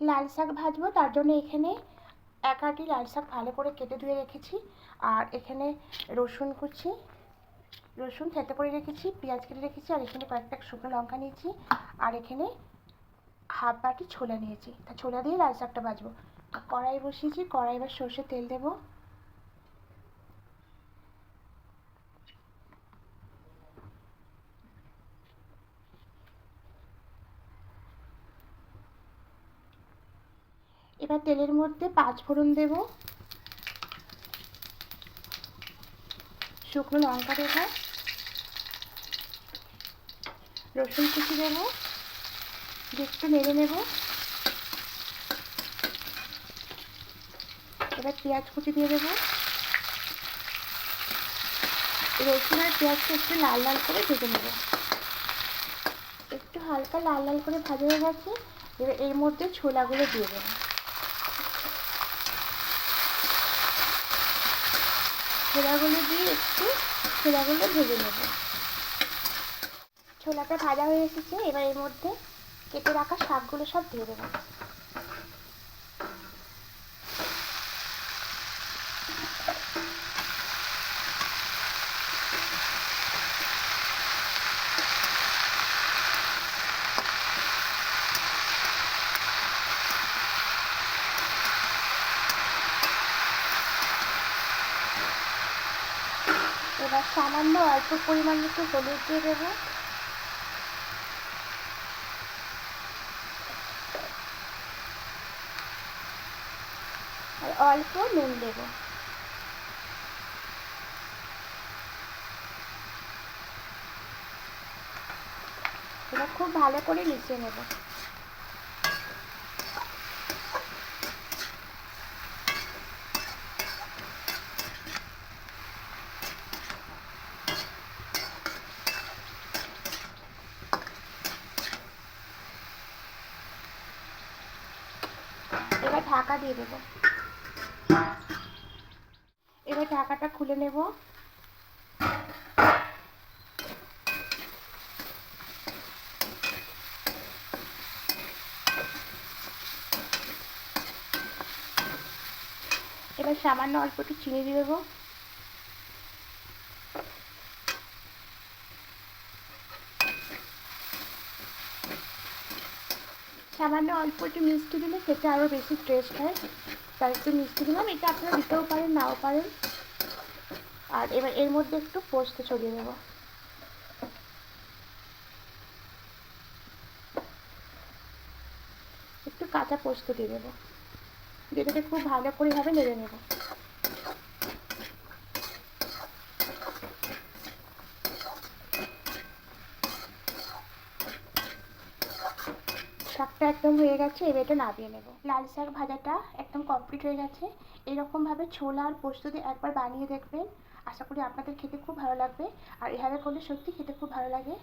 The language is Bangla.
লাল শাক ভাজবো, তার জন্য এখানে এক আটি লাল শাক ভালো করে কেটে ধুয়ে রেখেছি। আর এখানে রসুন কুচি, রসুন থেতে করে রেখেছি, পেঁয়াজ কেটে রেখেছি, আর এখানে কয়েকটা শুকনো লঙ্কা নিয়েছি। আর এখানে হাফ বাটি ছোলা নিয়েছি। তা ছোলা দিয়ে লাল শাকটা ভাজবো। কড়াই বসিয়েছি কড়াই এবার সর্ষে তেল দেবো। এবার তেলের মধ্যে পাঁচ ফোড়ন দেব। শুকনো লঙ্কা দেবো। রসুন কুচি দেবো। একটু নেড়ে নেব। এবার পেঁয়াজ কুচি দিয়ে দেবো। রসুন আর পেঁয়াজটা একটু লাল লাল করে ভেজে নেব। একটু হালকা লাল লাল করে ভাজা হয়ে গেছে। এবার এর মধ্যে ছোলাগুলো দিয়ে দেবো। ছোলাগুলো দিয়ে একটু ছোলাগুলো ভেজে নেব। ছোলাটা ভাজা হয়ে এসেছে, এবার এর মধ্যে কেটে রাখা শাকগুলো সব দিয়ে দেবো। এবার সামান্য অল্প পরিমাণ একটু হলুদ দিয়ে দেবো। আর অল্প নুন দেবো। এবার খুব ভালো করে মিশিয়ে নেব। এবার ঢাকা দিয়ে দেবো। এবার ঢাকাটা খুলে নেব। এবার সামান্য অল্প একটু চিনি দিয়ে দেবো। সামান্য অল্প একটু মিষ্টি দিলে সেটা আরও বেশি টেস্ট হয়। তার একটু মিষ্টি দিলাম, এটা আপনারা দিতেও পারেন, নাও পারেন। আর এবার এর মধ্যে একটু পোস্ত ছড়িয়ে দেবো। একটু কাঁচা পোস্ত দিয়ে দেবো। যেটাকে খুব ভালো করে ভাবে নেড়ে নেব। শাকটা একদম হয়ে গেছে, এবার এটা নামিয়ে নেব। লাল শাক ভাজাটা একদম কমপ্লিট হয়ে গেছে। এরকমভাবে ছোলা আর পোস্ত দিয়ে একবার বানিয়ে দেখবেন। আশা করি আপনাদের খেতে খুব ভালো লাগবে। আর এভাবে করলে সত্যি খেতে খুব ভালো লাগে।